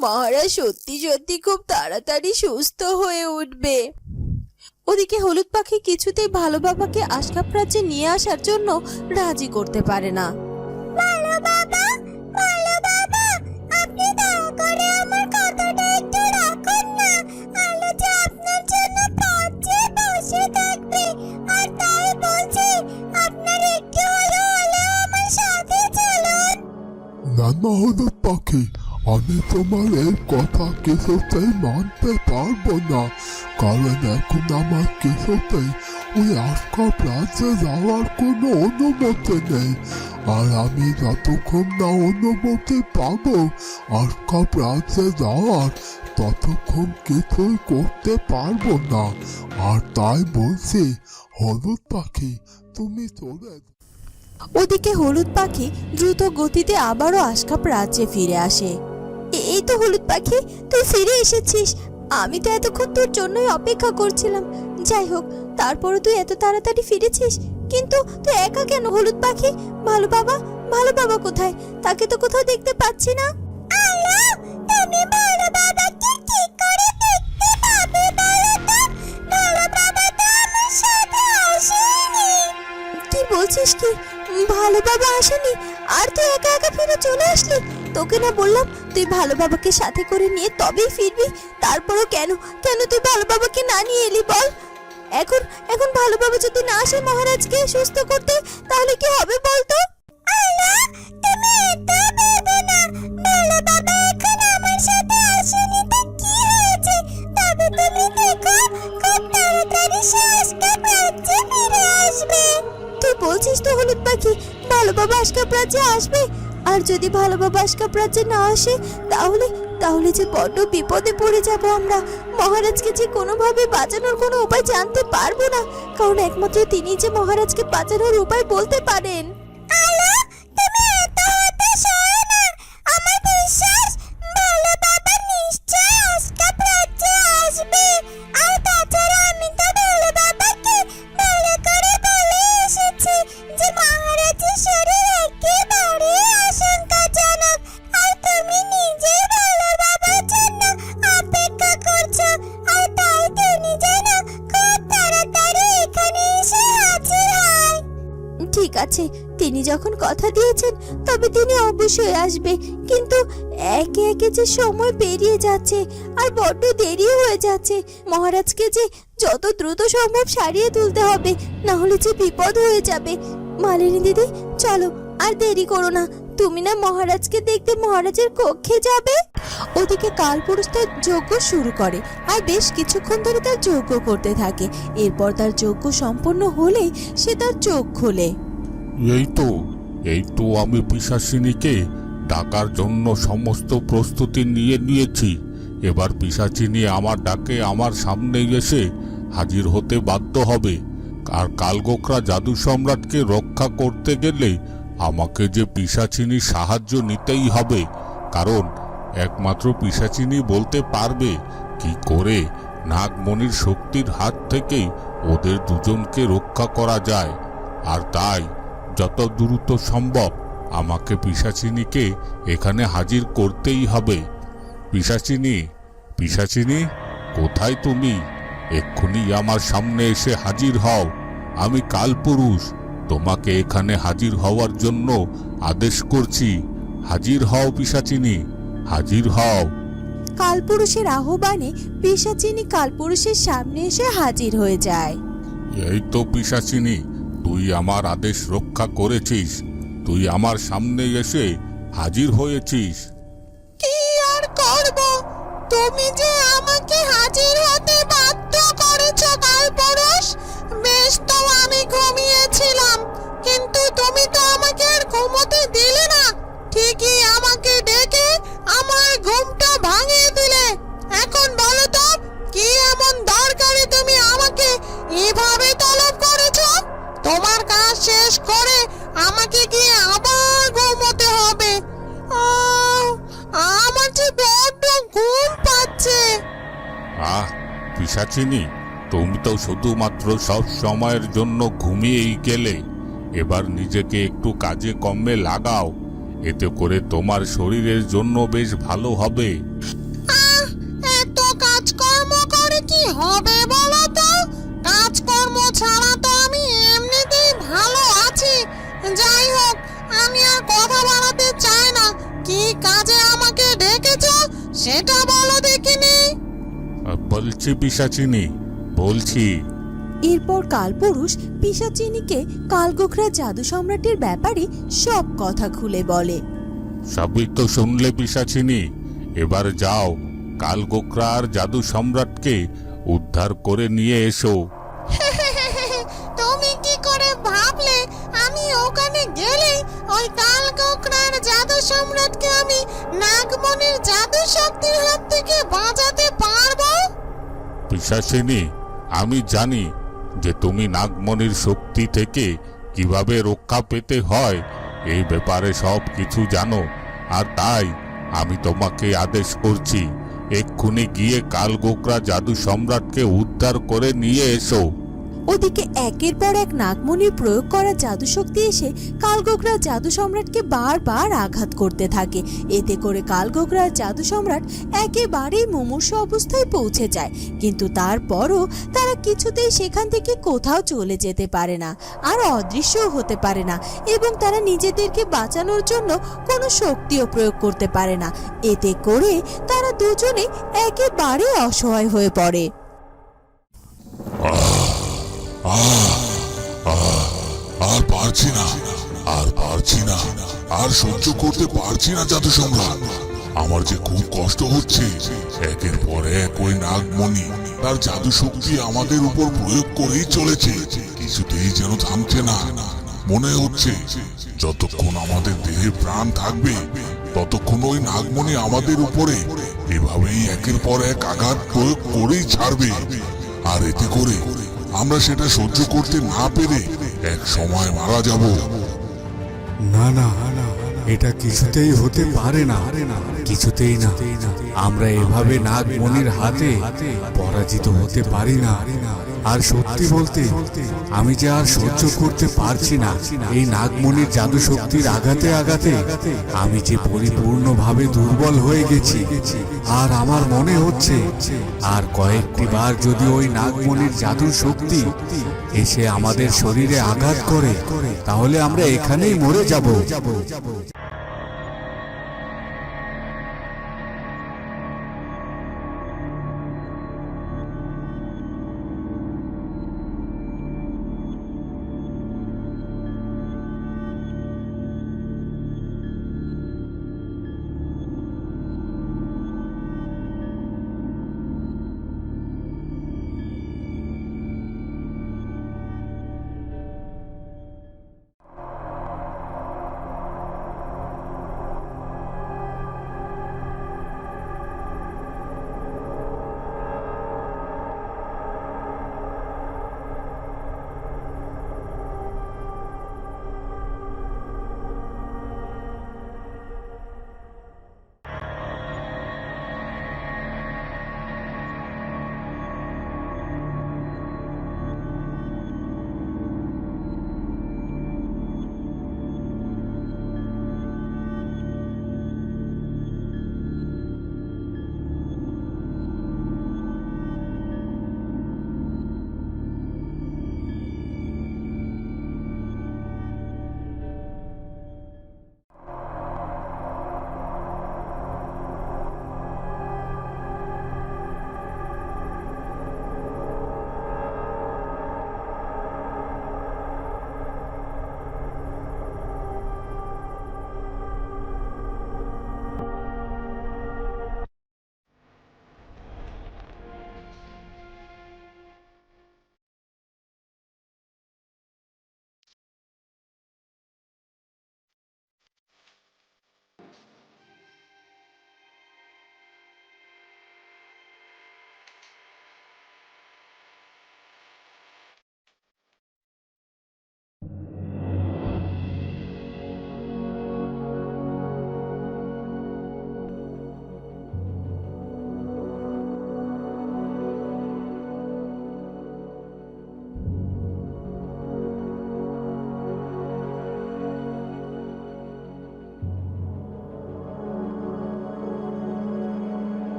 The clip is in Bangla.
মহারাজ সত্যি সত্যি খুব তাড়াতাড়ি সুস্থ হয়ে উঠবে। ওদিকে হলুদ পাখি কিছুতেই ভালো বাবাকে আশকাপ রাজ্যে নিয়ে আসার জন্য রাজি করতে পারে না। ভালো বাবা ভালো বাবা আপনি দয়া করে আমার কথাটা একটু রাখুন না। আলো যে আপনার জন্য পথে বসে থাকবে। আর তাই বলছি আপনার একটু হলেও হলেও আমার সাথে চলুন। নানা হলো পাখি। আমি তোমার এই কথা কিছুতেই মানতে পারব না কারণ এখন আমার কিছুতেই ওই আটকাপ রাজ্যে যাওয়ার কোনো অনুমতি নেই আর আমি যতক্ষণ না অনুমতি পাবো আটকাপ রাজ্যে যাওয়ার, ততক্ষণ কিছুই করতে পারব না আর তাই বলছি, হলুদ পাখি, তুমি চলে। ওদিকে হলুদ পাখি দ্রুত গতিতে আবারও আশকাপ রাজ্যে ফিরে আসে। এই তো হলুদ পাখি তুই ফিরে এসেছিস। আমি তো এতক্ষণ তোর জন্যই অপেক্ষা করছিলাম। যাই হোক তারপরে তুই এত তাড়াতাড়ি ফিরেছিস? কিন্তু তুই একা কেন হলুদ পাখি? ভালো বাবা ভালো বাবা কোথায়? তাকে তো কোথাও দেখতে পাচ্ছি না। কি বলছিস কি? ভালো আসেনি, আর তুই একা একা ফিরে চলে আসলি? তোকে না বললাম তুই ভালো বাবাকে সাথে করে নিয়ে তবেই ফিরবি, তারপরও কেন? কেন তুই ভালো বাবাকে না নিয়ে এলি বল? এখন এখন ভালো বাবা যদি না আসে মহারাজকে সুস্থ করতে, তাহলে কি হবে বলতো? আলো রাজ্যে আসবে। আর যদি ভালো বাবা আজকাপ রাজ্যে না আসে, তাহলে তাহলে যে বড্ড বিপদে পড়ে যাব আমরা। মহারাজকে যে কোনোভাবে বাঁচানোর কোনো উপায় জানতে পারব না। কারণ একমাত্র তিনি যে মহারাজকে বাঁচানোর উপায় বলতে পারেন। তিনি অবশ্যই আসবে। কিন্তু একে একে যে সময় পেরিয়ে যাচ্ছে আর বড্ড দেরি হয়ে যাচ্ছে, মহারাজকে যে যত দ্রুত সম্ভব সারিয়ে তুলতে হবে না হলে যে বিপদ হয়ে যাবে। মালিনী দিদি, চলো, আর দেরি করো না। তুমি না মহারাজকে দেখতে মহারাজের কক্ষে যাবে? ওদিকে কালপুরুষ তার যজ্ঞ শুরু করে, আর বেশ কিছুক্ষণ ধরে তার যজ্ঞ করতে থাকে। এরপর তার যজ্ঞ সম্পন্ন হলেই সে তার চোখ খোলে। এই তো এই তো আমি পিসাচিনীকে ডাকার জন্য সমস্ত প্রস্তুতি নিয়ে নিয়েছি। এবার পিসাচিনী আমার ডাকে আমার সামনে এসে হাজির হতে বাধ্য হবে। আর কালগোখরা জাদু সম্রাটকে রক্ষা করতে গেলে আমাকে যে পিসাচিনীর সাহায্য নিতেই হবে। কারণ একমাত্র পিসাচিনী বলতে পারবে কি করে নাগমণির শক্তির হাত থেকেই ওদের দুজনকে রক্ষা করা যায়। আর তাই যত দ্রুত সম্ভব। আমাকে পিসাচিনীকে এখানে হাজির করতেই হবে। পিসাচিনী পিসাচিনী কোথায় তুমি? এক্ষুনি আমার সামনে এসে হাজির হও। আমি কালপুরুষ। তোমাকে এখানে হাজির হওয়ার জন্য আদেশ করছি। হাজির হও পিসাচিনী হাজির হও। কালপুরুষের আহ্বানে পিসাচিনী কালপুরুষের সামনে এসে হাজির হয়ে যায়। এই তো পিসাচিনী তুই আমার আদেশ রক্ষা করেছিস। তুই আমার সামনে এসে হাজির হয়েছিস। কি আর করব? তুমি যে আমাকে হাজির হতে বাধ্য করেছ, কালপুরুষ, বেশ তো আমি ঘুমিয়েছিলাম। কিন্তু তুমি তো আমাকে আর ঘুমোতে দিলে না। ঠিকই আমাকে পিসাচিনী তুমি তো শুধুমাত্র সব সময়ের জন্য ঘুমিয়েই গেলে। এবার নিজেকে একটু কাজে কমে লাগাও। এতে করে তোমার শরীরের জন্য বেশ ভালো হবে। এত কাজকর্ম করে কি হবে বলো তো? কাজকর্ম ছাড়া তো আমি এমনিতেই ভালো আছি। যাই হোক, আমি আর কথা বাড়াতে চাই না। কি কাজে আমাকে ডেকেছো, সেটা বলো দেখিনি। বলছি পিসাচিনি বলছি। এরপর কালপুরুষ পিসাচিনিকে কালগোখরা জাদু সম্রাটের ব্যাপারে সব কথা খুলে বলে। সবই তো শুনলে পিসাচিনি এবার যাও কাল গোকরার জাদু সম্রাটকে উদ্ধার করে নিয়ে এসো। তুমি কি করে ভাবলে আমি ওখানে গেলে ওই কাল কোকড়ার জাদু সম্রাটকে আমি নাগমণির জাদু শক্তির হাত থেকে বাঁচাতে পিসাচিনি আমি জানি যে তুমি নাগমণির শক্তি থেকে কীভাবে রক্ষা পেতে হয়, এই ব্যাপারে সব কিছু জানো। আর তাই আমি তোমাকে আদেশ করছি, এক্ষুনি গিয়ে কালগোকরা জাদু সম্রাটকে উদ্ধার করে নিয়ে এসো। ওদিকে একের পর এক নাগমণির প্রয়োগ করা জাদু শক্তি এসে কালগোগরা জাদু সম্রাটকে বারবার আঘাত করতে থাকে। এতে করে কালগোগরার জাদু সম্রাট একেবারেই মুমূর্ষ অবস্থায় পৌঁছে যায়, কিন্তু তারপরও তারা কিছুতেই সেখান থেকে কোথাও চলে যেতে পারে না, আর অদৃশ্যও হতে পারে না, এবং তারা নিজেদেরকে বাঁচানোর জন্য কোনো শক্তিও প্রয়োগ করতে পারে না। এতে করে তারা দুজনে একেবারে অসহায় হয়ে পড়ে। আর পারছি না। আর পারছি না। আর সহ্য করতে পারছি না জাদু সম্রাট। আমার যে খুব কষ্ট হচ্ছে, একের পর এক ওই নাগমণি। তার জাদু শক্তি আমাদের উপর প্রয়োগ করেই চলেছে। কিছুতেই যেন থামছে না। মনে হচ্ছে, যতক্ষণ আমাদের দেহে প্রাণ থাকবে, ততক্ষণ ওই নাগমণি আমাদের উপরে এভাবেই একের পর এক আঘাত প্রয়োগ করেই ছাড়বে। আর এতে করে আমরা সেটা সহ্য করতে না পেরে এক সময় মারা যাব। না না, এটা কিছুতেই হতে পারে না। কিছুতেই না। আমরা এভাবে নাগমণির হাতে পরাজিত হতে পারি না। আর সত্যি বলতে, আমি যে আর সহ্য করতে পারছি না, এই নাগমণির জাদু শক্তির আঘাতে আঘাতে আমি যে পরিপূর্ণভাবে দুর্বল হয়ে গেছি, আর আমার মনে হচ্ছে, আর কয়েকটি বার যদি ওই নাগমণির জাদুর শক্তি এসে আমাদের শরীরে আঘাত করে, তাহলে আমরা এখানেই মরে যাব।